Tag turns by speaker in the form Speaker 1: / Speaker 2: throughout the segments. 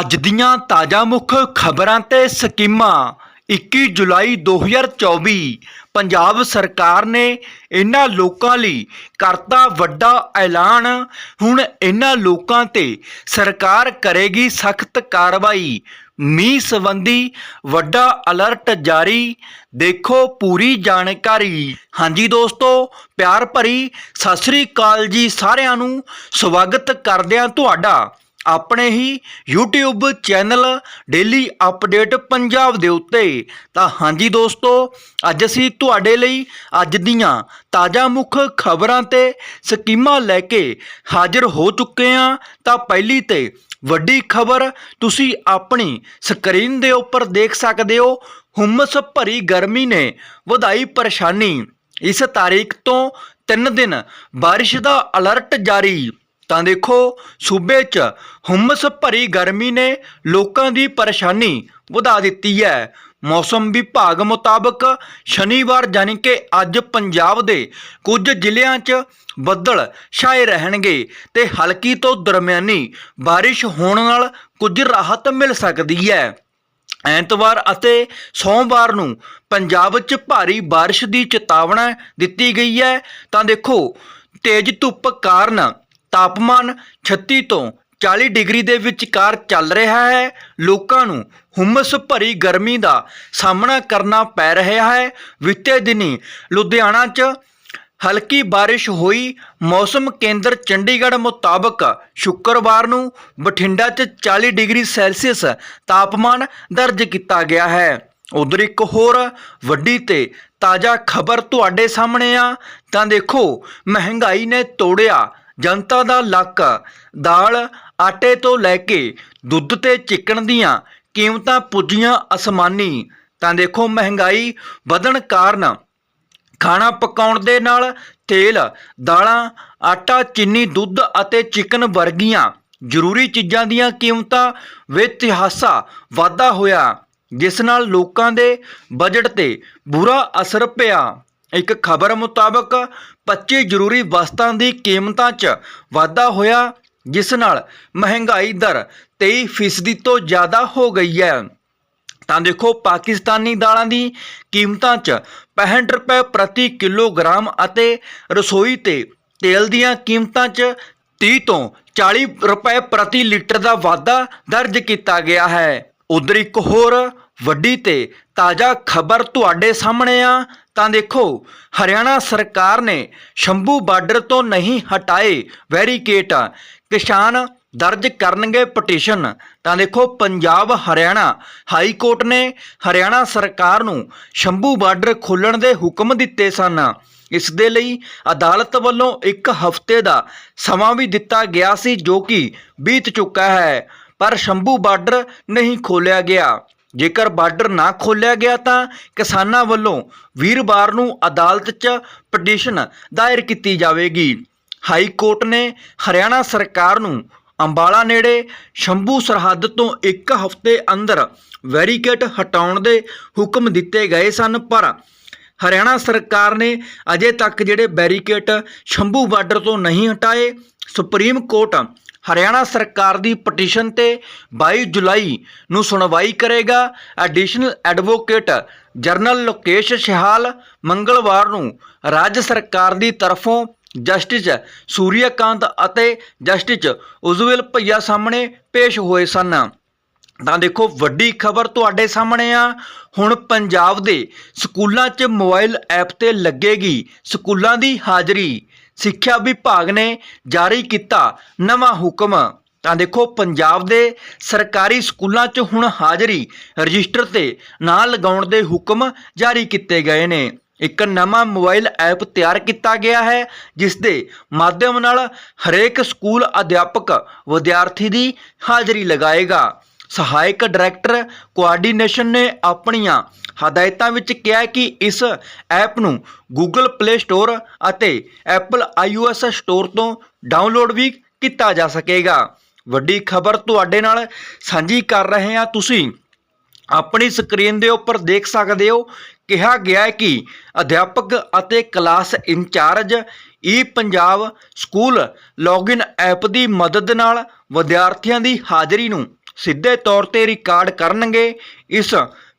Speaker 1: ਅੱਜ ਦੀਆਂ ਤਾਜ਼ਾ ਮੁੱਖ ਖਬਰਾਂ ਤੇ ਸਕੀਮਾਂ। 21 ਜੁਲਾਈ 2024 ਪੰਜਾਬ ਸਰਕਾਰ ਨੇ ਇਹਨਾਂ ਲੋਕਾਂ ਲਈ ਕਰਤਾ ਵੱਡਾ ਐਲਾਨ। ਹੁਣ ਇਹਨਾਂ ਲੋਕਾਂ ਤੇ ਸਰਕਾਰ ਕਰੇਗੀ ਸਖਤ ਕਾਰਵਾਈ। ਮੀਂਹ ਸੰਬੰਧੀ ਵੱਡਾ ਅਲਰਟ ਜਾਰੀ। ਦੇਖੋ ਪੂਰੀ ਜਾਣਕਾਰੀ। ਹਾਂਜੀ ਦੋਸਤੋ, ਪਿਆਰ ਭਰੀ ਸਤਿ ਸ੍ਰੀ ਅਕਾਲ ਜੀ ਸਾਰਿਆਂ ਨੂੰ। ਸਵਾਗਤ ਕਰਦਿਆਂ ਤੁਹਾਡਾ ਆਪਣੇ ਹੀ YouTube channel daily update Punjab ਦੇ ਉੱਤੇ। ਤਾਂ ਹਾਂਜੀ ਦੋਸਤੋ, ਅੱਜ ਅਸੀਂ ਤੁਹਾਡੇ ਲਈ ਅੱਜ ਦੀਆਂ ਤਾਜ਼ਾ ਮੁੱਖ ਖਬਰਾਂ ਤੇ ਸਕੀਮਾਂ ਲੈ ਕੇ ਹਾਜ਼ਰ ਹੋ ਚੁੱਕੇ ਹਾਂ। ਤਾਂ ਪਹਿਲੀ ਤੇ ਵੱਡੀ ਖਬਰ, ਤੁਸੀਂ ਆਪਣੀ ਸਕਰੀਨ ਦੇ ਉੱਪਰ ਦੇਖ ਸਕਦੇ ਹੋ। ਹੁਮਸ ਭਰੀ ਗਰਮੀ ਨੇ ਵਧਾਈ ਪਰੇਸ਼ਾਨੀ। ਇਸ ਤਾਰੀਖ ਤੋਂ 3 ਦਿਨ ਬਾਰਿਸ਼ ਦਾ ਅਲਰਟ ਜਾਰੀ। ਤਾਂ ਦੇਖੋ, ਸੂਬੇ 'ਚ ਹੁੰਮਸ ਭਰੀ ਗਰਮੀ ਨੇ ਲੋਕਾਂ ਦੀ ਪਰੇਸ਼ਾਨੀ ਵਧਾ ਦਿੱਤੀ ਹੈ। ਮੌਸਮ ਵਿਭਾਗ ਮੁਤਾਬਕ ਸ਼ਨੀਵਾਰ ਯਾਨੀ ਕਿ ਅੱਜ ਪੰਜਾਬ ਦੇ ਕੁਝ ਜ਼ਿਲ੍ਹਿਆਂ 'ਚ ਬੱਦਲ ਛਾਏ ਰਹਿਣਗੇ ਤੇ ਹਲਕੀ ਤੋਂ ਦਰਮਿਆਨੀ ਬਾਰਿਸ਼ ਹੋਣ ਨਾਲ ਕੁਝ ਰਾਹਤ ਮਿਲ ਸਕਦੀ ਹੈ। ਐਤਵਾਰ ਅਤੇ ਸੋਮਵਾਰ ਨੂੰ ਪੰਜਾਬ 'ਚ ਭਾਰੀ ਬਾਰਿਸ਼ ਦੀ ਚੇਤਾਵਨੀ ਦਿੱਤੀ ਗਈ ਹੈ। ਤਾਂ ਦੇਖੋ, ਤੇਜ਼ ਧੁੱਪ ਕਾਰਨ ਤਾਪਮਾਨ 36 ਤੋਂ 40 ਡਿਗਰੀ ਦੇ ਵਿਚਕਾਰ ਚੱਲ ਰਿਹਾ ਹੈ। ਲੋਕਾਂ ਨੂੰ ਹੁਮਸ ਭਰੀ ਗਰਮੀ ਦਾ ਸਾਹਮਣਾ ਕਰਨਾ ਪੈ ਰਿਹਾ ਹੈ। ਬੀਤੇ ਦਿਨੀ ਲੁਧਿਆਣਾ 'ਚ ਹਲਕੀ ਬਾਰਿਸ਼ ਹੋਈ। ਮੌਸਮ ਕੇਂਦਰ ਚੰਡੀਗੜ੍ਹ ਮੁਤਾਬਕ ਸ਼ੁੱਕਰਵਾਰ ਨੂੰ ਬਠਿੰਡਾ 'ਚ 40 ਡਿਗਰੀ ਸੈਲਸੀਅਸ ਤਾਪਮਾਨ ਦਰਜ ਕੀਤਾ ਗਿਆ ਹੈ। ਉਧਰ ਇੱਕ ਹੋਰ ਵੱਡੀ ਤੇ ਤਾਜ਼ਾ ਖਬਰ ਤੁਹਾਡੇ ਸਾਹਮਣੇ ਆ। ਤਾਂ ਦੇਖੋ, ਮਹਿੰਗਾਈ ਨੇ ਤੋੜਿਆ ਜਨਤਾ ਦਾ ਲੱਕ, ਦਾਲ ਆਟੇ ਤੋਂ ਲੈ ਕੇ ਦੁੱਧ ਤੇ ਚਿਕਨ ਦੀਆਂ ਕੀਮਤਾਂ ਪੁੱਜੀਆਂ ਅਸਮਾਨੀ। ਤਾਂ ਦੇਖੋ ਮਹਿੰਗਾਈ ਵਧਣ ਕਾਰਨ ਖਾਣਾ ਪਕਾਉਣ ਦੇ ਨਾਲ ਤੇਲ, ਦਾਲਾਂ, ਆਟਾ, ਚੀਨੀ, ਦੁੱਧ ਅਤੇ ਚਿਕਨ ਵਰਗੀਆਂ ਜ਼ਰੂਰੀ ਚੀਜ਼ਾਂ ਦੀਆਂ ਕੀਮਤਾਂ ਵਿੱਚ ਹਾਸਾ ਵਾਧਾ ਹੋਇਆ, ਜਿਸ ਨਾਲ ਲੋਕਾਂ ਦੇ ਬਜਟ ਤੇ ਬੁਰਾ ਅਸਰ ਪਿਆ। ਇੱਕ ਖਬਰ ਮੁਤਾਬਕ 25 ਜ਼ਰੂਰੀ ਵਸਤਾਂ ਦੀ ਕੀਮਤਾਂ 'ਚ ਵਾਧਾ ਹੋਇਆ, ਜਿਸ ਨਾਲ ਮਹਿੰਗਾਈ ਦਰ 23% ਤੋਂ ਜ਼ਿਆਦਾ ਹੋ ਗਈ ਹੈ। ਤਾਂ ਦੇਖੋ, ਪਾਕਿਸਤਾਨੀ ਦਾਲਾਂ ਦੀ ਕੀਮਤਾਂ 'ਚ 65 ਰੁਪਏ ਪ੍ਰਤੀ ਕਿਲੋਗ੍ਰਾਮ ਅਤੇ ਰਸੋਈ ਤੇ ਤੇਲ ਦੀਆਂ ਕੀਮਤਾਂ 'ਚ 30 ਤੋਂ 40 ਰੁਪਏ ਪ੍ਰਤੀ ਲੀਟਰ ਦਾ ਵਾਧਾ ਦਰਜ ਕੀਤਾ ਗਿਆ ਹੈ। ਉਧਰ ਇੱਕ ਹੋਰ ਵੱਡੀ ਤੇ ਤਾਜ਼ਾ ਖਬਰ ਤੁਹਾਡੇ ਸਾਹਮਣੇ ਆ, ਤਾਂ ਦੇਖੋ, ਹਰਿਆਣਾ ਸਰਕਾਰ ਨੇ ਸ਼ੰਭੂ ਬਾਰਡਰ ਤੋਂ ਨਹੀਂ ਹਟਾਏ ਵੈਰੀਕੇਟ ਕਿਸਾਨ ਦਰਜ ਕਰਨਗੇ ਪਟੀਸ਼ਨ। ਤਾਂ ਦੇਖੋ, ਪੰਜਾਬ, ਹਰਿਆਣਾ ਹਾਈ ਕੋਰਟ ਨੇ ਹਰਿਆਣਾ ਸਰਕਾਰ ਨੂੰ ਸ਼ੰਭੂ ਬਾਰਡਰ ਖੋਲ੍ਹਣ ਦੇ ਹੁਕਮ ਦਿੱਤੇ ਸਨ। ਇਸ ਦੇ ਲਈ ਅਦਾਲਤ ਵੱਲੋਂ ਇੱਕ ਹਫ਼ਤੇ ਦਾ ਸਮਾਂ ਵੀ ਦਿੱਤਾ ਗਿਆ ਸੀ, ਜੋ ਕਿ ਬੀਤ ਚੁੱਕਾ ਹੈ, ਪਰ ਸ਼ੰਭੂ ਬਾਰਡਰ ਨਹੀਂ ਖੋਲ੍ਹਿਆ ਗਿਆ। ਜੇਕਰ ਬਾਰਡਰ ਨਾ ਖੋਲ੍ਹਿਆ ਗਿਆ ਤਾਂ ਕਿਸਾਨਾਂ ਵੱਲੋਂ ਵੀਰਵਾਰ ਨੂੰ ਅਦਾਲਤ 'ਚ ਪਟੀਸ਼ਨ ਦਾਇਰ ਕੀਤੀ ਜਾਵੇਗੀ। ਹਾਈ ਕੋਰਟ ਨੇ ਹਰਿਆਣਾ ਸਰਕਾਰ ਨੂੰ ਅੰਬਾਲਾ ਨੇੜੇ ਸ਼ੰਭੂ ਸਰਹੱਦ ਤੋਂ ਇੱਕ ਹਫ਼ਤੇ ਅੰਦਰ ਵੈਰੀਕੇਟ ਹਟਾਉਣ ਦੇ ਹੁਕਮ ਦਿੱਤੇ ਗਏ ਸਨ, ਪਰ ਹਰਿਆਣਾ ਸਰਕਾਰ ਨੇ ਅਜੇ ਤੱਕ ਜਿਹੜੇ ਬੈਰੀਕੇਟ ਸ਼ੰਭੂ ਬਾਰਡਰ ਤੋਂ ਨਹੀਂ ਹਟਾਏ। ਸੁਪਰੀਮ ਕੋਰਟ ਹਰਿਆਣਾ ਸਰਕਾਰ ਦੀ ਪਟੀਸ਼ਨ ਤੇ 22 ਜੁਲਾਈ ਨੂੰ ਸੁਣਵਾਈ ਕਰੇਗਾ। Additional advocate general Lokesh Shahal ਮੰਗਲਵਾਰ ਨੂੰ ਰਾਜ ਸਰਕਾਰ ਦੀ ਤਰਫੋਂ ਜਸਟਿਸ ਸੂਰਿਆਕਾਂਤ ਅਤੇ ਜਸਟਿਸ ਉਜਵਲ ਭਈਆ ਸਾਹਮਣੇ ਪੇਸ਼ ਹੋਏ ਸਨ। ਤਾਂ ਦੇਖੋ, ਵੱਡੀ ਖਬਰ ਤੁਹਾਡੇ ਸਾਹਮਣੇ ਆ। ਹੁਣ ਪੰਜਾਬ ਦੇ ਸਕੂਲਾਂ 'ਚ ਮੋਬਾਈਲ ਐਪ ਤੇ ਲੱਗੇਗੀ ਸਕੂਲਾਂ ਦੀ ਹਾਜ਼ਰੀ। ਸਿੱਖਿਆ ਵਿਭਾਗ ਨੇ ਜਾਰੀ ਕੀਤਾ ਨਵਾਂ ਹੁਕਮ। ਤਾਂ ਦੇਖੋ, ਪੰਜਾਬ ਦੇ ਸਰਕਾਰੀ ਸਕੂਲਾਂ 'ਚ ਹੁਣ ਹਾਜ਼ਰੀ ਰਜਿਸਟਰ ਤੇ ਨਾਂ ਲਗਾਉਣ ਦੇ ਹੁਕਮ ਜਾਰੀ ਕੀਤੇ ਗਏ ਨੇ। ਇੱਕ ਨਵਾਂ ਮੋਬਾਈਲ ਐਪ ਤਿਆਰ ਕੀਤਾ ਗਿਆ ਹੈ, ਜਿਸ ਦੇ ਮਾਧਿਅਮ ਨਾਲ ਹਰੇਕ ਸਕੂਲ ਅਧਿਆਪਕ ਵਿਦਿਆਰਥੀ ਦੀ ਹਾਜ਼ਰੀ ਲਗਾਏਗਾ। ਸਹਾਇਕ ਡਾਇਰੈਕਟਰ ਕੋਆਰਡੀਨੇਸ਼ਨ ਨੇ ਆਪਣੀਆਂ ਹਦਾਇਤਾਂ ਵਿੱਚ ਕਿਹਾ ਕਿ ਇਸ ਐਪ ਨੂੰ Google Play Store ਅਤੇ Apple iOS ਸਟੋਰ ਤੋਂ ਡਾਊਨਲੋਡ ਵੀ ਕੀਤਾ ਜਾ ਸਕੇਗਾ। ਵੱਡੀ ਖਬਰ ਤੁਹਾਡੇ ਨਾਲ ਸਾਂਝੀ ਕਰ ਰਹੇ ਹਾਂ। ਤੁਸੀਂ ਆਪਣੀ ਸਕਰੀਨ ਦੇ ਉੱਪਰ ਦੇਖ ਸਕਦੇ ਹੋ। ਕਿਹਾ ਗਿਆ ਹੈ ਕਿ ਅਧਿਆਪਕ ਅਤੇ class incharge E Punjab school login app ਦੀ ਮਦਦ ਨਾਲ ਵਿਦਿਆਰਥੀਆਂ ਦੀ ਹਾਜ਼ਰੀ ਨੂੰ ਸਿੱਧੇ ਤੌਰ ਤੇ ਰਿਕਾਰਡ ਕਰਨਗੇ। ਇਸ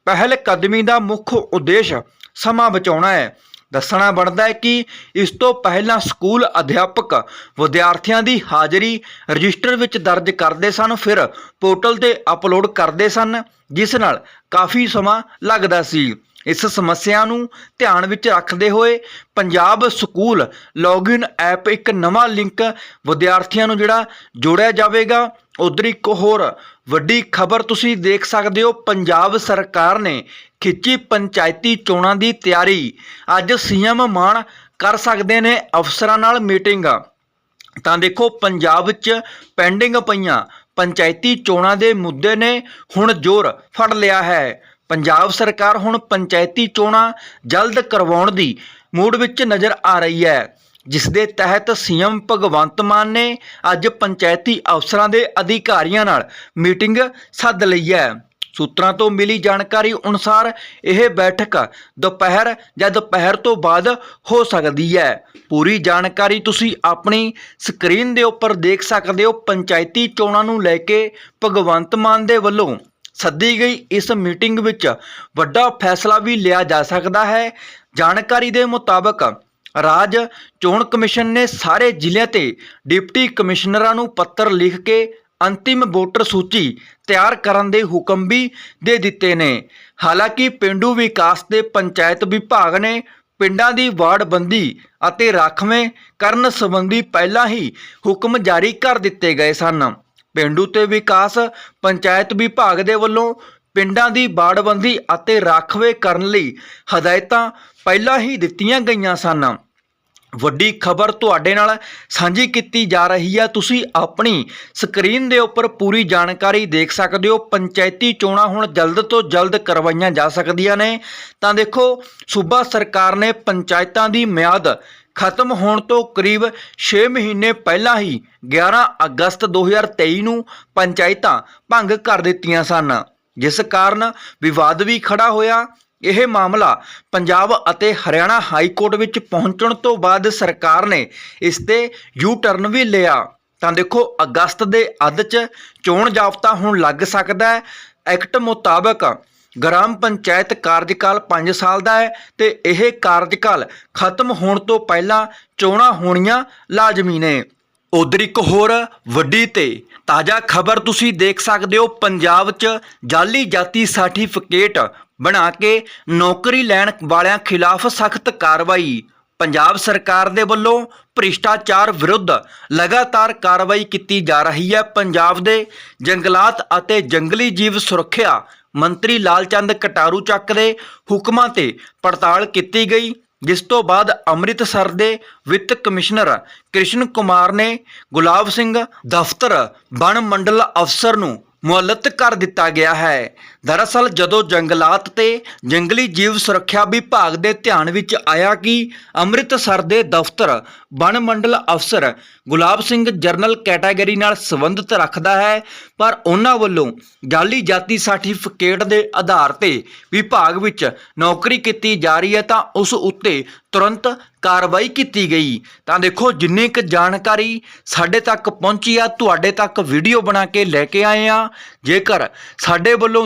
Speaker 1: ਪਹਿਲ ਕਦਮੀ ਦਾ ਮੁੱਖ ਉਦੇਸ਼ ਸਮਾਂ ਬਚਾਉਣਾ ਹੈ। ਦੱਸਣਾ ਬਣਦਾ ਹੈ ਕਿ ਇਸ ਤੋਂ ਪਹਿਲਾਂ ਸਕੂਲ ਅਧਿਆਪਕ ਵਿਦਿਆਰਥੀਆਂ ਦੀ ਹਾਜ਼ਰੀ ਰਜਿਸਟਰ ਵਿੱਚ ਦਰਜ ਕਰਦੇ ਸਨ, ਫਿਰ ਪੋਰਟਲ ਤੇ ਅਪਲੋਡ ਕਰਦੇ ਸਨ, ਜਿਸ ਨਾਲ ਕਾਫੀ ਸਮਾਂ ਲੱਗਦਾ ਸੀ। ਇਸ ਸਮੱਸਿਆ ਨੂੰ ਧਿਆਨ ਵਿੱਚ ਰੱਖਦੇ ਹੋਏ ਪੰਜਾਬ ਸਕੂਲ ਲੌਗਇਨ ਐਪ ਇੱਕ ਨਵਾਂ ਲਿੰਕ ਵਿਦਿਆਰਥੀਆਂ ਨੂੰ ਜਿਹੜਾ ਜੋੜਿਆ ਜਾਵੇਗਾ। ਉਧਰ ਇੱਕ ਹੋਰ ਵੱਡੀ ਖਬਰ ਤੁਸੀਂ ਦੇਖ ਸਕਦੇ ਹੋ। ਪੰਜਾਬ ਸਰਕਾਰ ਨੇ ਖਿੱਚੀ ਪੰਚਾਇਤੀ ਚੋਣਾਂ ਦੀ ਤਿਆਰੀ। ਅੱਜ ਸੀਐਮ ਮਾਨ ਕਰ ਸਕਦੇ ਨੇ ਅਫਸਰਾਂ ਨਾਲ ਮੀਟਿੰਗ। ਤਾਂ ਦੇਖੋ, ਪੰਜਾਬ 'ਚ ਪੈਂਡਿੰਗ ਪਈਆਂ ਪੰਚਾਇਤੀ ਚੋਣਾਂ ਦੇ ਮੁੱਦੇ ਨੇ ਹੁਣ ਜ਼ੋਰ ਫੜ ਲਿਆ ਹੈ। ਪੰਜਾਬ ਸਰਕਾਰ ਹੁਣ ਪੰਚਾਇਤੀ ਚੋਣਾਂ ਜਲਦ ਕਰਵਾਉਣ ਦੀ ਮੂਡ ਵਿੱਚ ਨਜ਼ਰ ਆ ਰਹੀ ਹੈ, ਜਿਸ ਦੇ ਤਹਿਤ ਸੀਐਮ ਭਗਵੰਤ ਮਾਨ ਨੇ ਅੱਜ ਪੰਚਾਇਤੀ ਅਫਸਰਾਂ ਦੇ ਅਧਿਕਾਰੀਆਂ ਨਾਲ ਮੀਟਿੰਗ ਸੱਦ ਲਈ ਹੈ। ਸੂਤਰਾਂ ਤੋਂ ਮਿਲੀ ਜਾਣਕਾਰੀ ਅਨੁਸਾਰ ਇਹ ਬੈਠਕ ਦੁਪਹਿਰ ਜਾਂ ਦੁਪਹਿਰ ਤੋਂ ਬਾਅਦ ਹੋ ਸਕਦੀ ਹੈ। ਪੂਰੀ ਜਾਣਕਾਰੀ ਤੁਸੀਂ ਆਪਣੀ ਸਕਰੀਨ ਦੇ ਉੱਪਰ ਦੇਖ ਸਕਦੇ ਹੋ। ਪੰਚਾਇਤੀ ਚੋਣਾਂ ਨੂੰ ਲੈ ਕੇ ਭਗਵੰਤ ਮਾਨ ਦੇ ਵੱਲੋਂ ਸੱਦੀ ਗਈ। ਇਸ ਮੀਟਿੰਗ ਵਿੱਚ ਵੱਡਾ ਫੈਸਲਾ ਵੀ ਲਿਆ ਜਾ ਸਕਦਾ ਹੈ। ਜਾਣਕਾਰੀ ਦੇ ਮੁਤਾਬਕ ਰਾਜ ਚੋਣ ਕਮਿਸ਼ਨ ਨੇ ਸਾਰੇ ਜ਼ਿਲ੍ਹਿਆਂ ਤੇ ਡਿਪਟੀ ਕਮਿਸ਼ਨਰਾਂ ਨੂੰ ਪੱਤਰ ਲਿਖ ਕੇ ਅੰਤਿਮ ਵੋਟਰ ਸੂਚੀ ਤਿਆਰ ਕਰਨ ਦੇ ਹੁਕਮ ਵੀ ਦੇ ਦਿੱਤੇ ਨੇ। ਹਾਲਾਂਕਿ ਪਿੰਡੂ ਵਿਕਾਸ ਦੇ ਪੰਚਾਇਤ ਵਿਭਾਗ ਨੇ ਪਿੰਡਾਂ ਦੀ ਵਾਰਡਬੰਦੀ ਅਤੇ ਰਾਖਵੇਂ ਕਰਨ ਸੰਬੰਧੀ ਪਹਿਲਾਂ ਹੀ ਹੁਕਮ ਜਾਰੀ ਕਰ ਦਿੱਤੇ ਗਏ ਸਨ। ਪੇਂਡੂ ਤੇ ਵਿਕਾਸ, ਪੰਚਾਇਤ ਵਿਭਾਗ ਦੇ ਵੱਲੋਂ ਪਿੰਡਾਂ ਦੀ ਬਾੜਬੰਦੀ ਅਤੇ ਰਾਖਵੇ ਕਰਨ ਲਈ ਹਦਾਇਤਾਂ ਪਹਿਲਾਂ ਹੀ ਦਿੱਤੀਆਂ ਗਈਆਂ ਸਨ। ਵੱਡੀ ਖਬਰ ਤੁਹਾਡੇ ਨਾਲ ਸਾਂਝੀ ਕੀਤੀ ਜਾ ਰਹੀ ਹੈ। ਤੁਸੀਂ ਆਪਣੀ ਸਕਰੀਨ ਦੇ ਉੱਪਰ ਪੂਰੀ ਜਾਣਕਾਰੀ ਦੇਖ ਸਕਦੇ ਹੋ। ਪੰਚਾਇਤੀ ਚੋਣਾਂ ਹੁਣ ਜਲਦ ਤੋਂ ਜਲਦ ਕਰਵਾਈਆਂ ਜਾ ਸਕਦੀਆਂ ਨੇ। ਤਾਂ ਦੇਖੋ, ਸੂਬਾ ਸਰਕਾਰ ਨੇ ਪੰਚਾਇਤਾਂ ਦੀ ਮਿਆਦ ਖਤਮ ਹੋਣ ਤੋਂ ਕਰੀਬ 6 ਮਹੀਨੇ ਪਹਿਲਾਂ ਹੀ 11 ਅਗਸਤ 2023 ਨੂੰ ਪੰਚਾਇਤਾਂ ਭੰਗ ਕਰ ਦਿੱਤੀਆਂ ਸਨ, ਜਿਸ ਕਾਰਨ ਵਿਵਾਦ ਵੀ ਖੜਾ ਹੋਇਆ। ਇਹ ਮਾਮਲਾ ਪੰਜਾਬ ਅਤੇ ਹਰਿਆਣਾ ਹਾਈ ਕੋਰਟ ਵਿੱਚ ਪਹੁੰਚਣ ਤੋਂ ਬਾਅਦ ਸਰਕਾਰ ਨੇ ਇਸ ਤੇ ਯੂ ਟਰਨ ਵੀ ਲਿਆ। ਤਾਂ ਦੇਖੋ, ਅਗਸਤ ਦੇ ਅੱਧ 'ਚ ਚੋਣ ਜਾਬਤਾ ਹੁਣ ਲੱਗ ਸਕਦਾ ਹੈ। ਐਕਟ ਮੁਤਾਬਕ ਗ੍ਰਾਮ ਪੰਚਾਇਤ ਕਾਰਜਕਾਲ 5 ਸਾਲ ਦਾ ਹੈ ਤੇ ਇਹ ਕਾਰਜਕਾਲ ਖਤਮ ਹੋਣ ਤੋਂ ਪਹਿਲਾਂ ਚੋਣਾਂ ਹੋਣੀਆਂ ਲਾਜ਼ਮੀ ਨੇ। ਉਧਰ ਇੱਕ ਹੋਰ ਵੱਡੀ ਤੇ ਤਾਜ਼ਾ ਖਬਰ ਤੁਸੀਂ ਦੇਖ ਸਕਦੇ ਹੋ, ਪੰਜਾਬ 'ਚ ਜਾਲੀ ਜਾਤੀ ਸਰਟੀਫਿਕੇਟ ਬਣਾ ਕੇ ਨੌਕਰੀ ਲੈਣ ਵਾਲਿਆਂ ਖਿਲਾਫ ਸਖਤ ਕਾਰਵਾਈ। ਪੰਜਾਬ ਸਰਕਾਰ ਦੇ ਵੱਲੋਂ ਭ੍ਰਿਸ਼ਟਾਚਾਰ ਵਿਰੁੱਧ ਲਗਾਤਾਰ ਕਾਰਵਾਈ ਕੀਤੀ ਜਾ ਰਹੀ ਹੈ। ਪੰਜਾਬ ਦੇ ਜੰਗਲਾਤ ਅਤੇ ਜੰਗਲੀ ਜੀਵ ਸੁਰੱਖਿਆ ਮੰਤਰੀ ਲਾਲਚੰਦ ਕਟਾਰੂ ਚੱਕ ਦੇ ਹੁਕਮਾਂ ਤੇ ਪੜਤਾਲ ਕੀਤੀ ਗਈ, ਜਿਸ ਤੋਂ ਬਾਅਦ ਅੰਮ੍ਰਿਤਸਰ ਦੇ ਵਿੱਤ ਕਮਿਸ਼ਨਰ ਕ੍ਰਿਸ਼ਨ ਕੁਮਾਰ ਨੇ ਗੁਲਾਬ ਸਿੰਘ ਦਫ਼ਤਰ ਬਣ ਮੰਡਲ ਅਫਸਰ ਨੂੰ ਮੁਅੱਲਤ ਕਰ ਦਿੱਤਾ ਗਿਆ ਹੈ। ਦਰਅਸਲ ਜਦੋਂ ਜੰਗਲਾਤ ਤੇ ਜੰਗਲੀ ਜੀਵ ਸੁਰੱਖਿਆ ਵਿਭਾਗ ਦੇ ਧਿਆਨ ਵਿੱਚ ਆਇਆ ਕਿ ਅੰਮ੍ਰਿਤਸਰ ਦੇ ਦਫ਼ਤਰ ਵਣ ਮੰਡਲ ਅਫਸਰ ਗੁਲਾਬ ਸਿੰਘ ਜਰਨਲ ਕੈਟਾਗਰੀ ਨਾਲ ਸੰਬੰਧਿਤ ਰੱਖਦਾ ਹੈ, ਪਰ ਉਹਨਾਂ ਵੱਲੋਂ ਜਾਲੀ ਜਾਤੀ ਸਰਟੀਫਿਕੇਟ ਦੇ ਆਧਾਰ ਤੇ ਵਿਭਾਗ ਵਿੱਚ ਨੌਕਰੀ ਕੀਤੀ ਜਾ ਰਹੀ ਹੈ ਤਾਂ ਉਸ ਉੱਤੇ ਤੁਰੰਤ ਕਾਰਵਾਈ ਕੀਤੀ ਗਈ। ਤਾਂ ਦੇਖੋ, ਜਿੰਨੀ ਕੁ ਜਾਣਕਾਰੀ ਸਾਡੇ ਤੱਕ ਪਹੁੰਚੀ ਆ, ਤੁਹਾਡੇ ਤੱਕ ਵੀਡੀਓ ਬਣਾ ਕੇ ਲੈ ਕੇ ਆਏ ਆ। ਜੇਕਰ ਸਾਡੇ ਵੱਲੋਂ